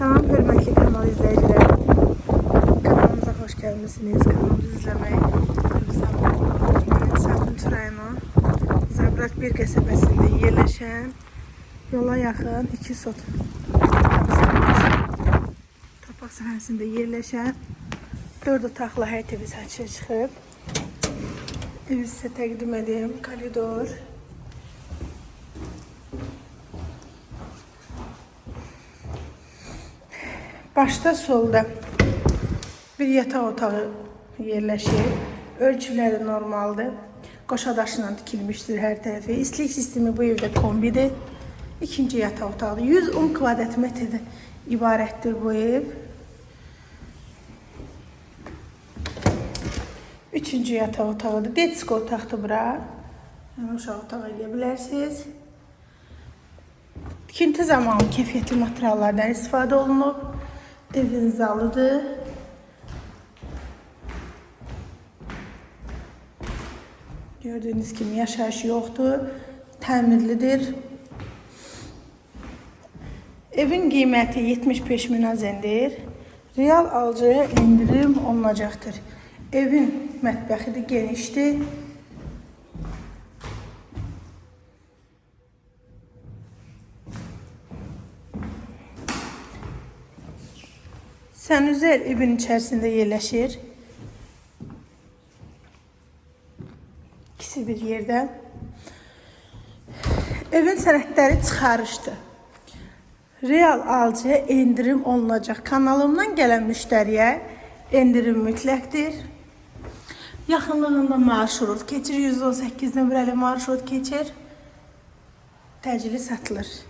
Salam hörmətli kanal izləyiciləri. Kanalımıza xoş gəlmisiniz. Kanalımızı izləməyi Sabunç rayonu Zabrat bir qəsəbəsində yerləşən yola yaxın 2 sot torpaq sahəsində yerləşən 4 otaqlı həyət evi satışa çıxıb. Evi sizə təqdim edeyim. Koridor. Başda solda bir yataq otağı yerləşir. Ölçüləri normaldır. Qoşa daşla tikilmişdir hər tərəfi. Sistemi bu evdə kombidir. İkinci yataq otağı 110 kvadrat metrdən ibarətdir bu ev. Üçüncü yataq otağıdır. Detsko otaqdır bura. Yəni uşaq otağı eləyə bilərsiniz. Tikinti zamanı keyfiyyətli materiallardan istifadə olunub. Evin zalıdır. Gördüğünüz kimi yaşayış yoxdur. Təmirlidir. Evin qiyməti 75 min azəndir. Real alıcıya indirim olunacaqdır. Evin mətbəxi də genişdir. Sənüzər evin içərisində yerləşir. İkisi bir yerdə. Evin sənədləri çıxarışdır. Real alıcıya endirim olunacaq. Kanalımdan gələn müştəriyə endirim mütləqdir. Yaxınlığında marşrut keçir. 118 nömrəli marşrut keçir. Təcili satılır.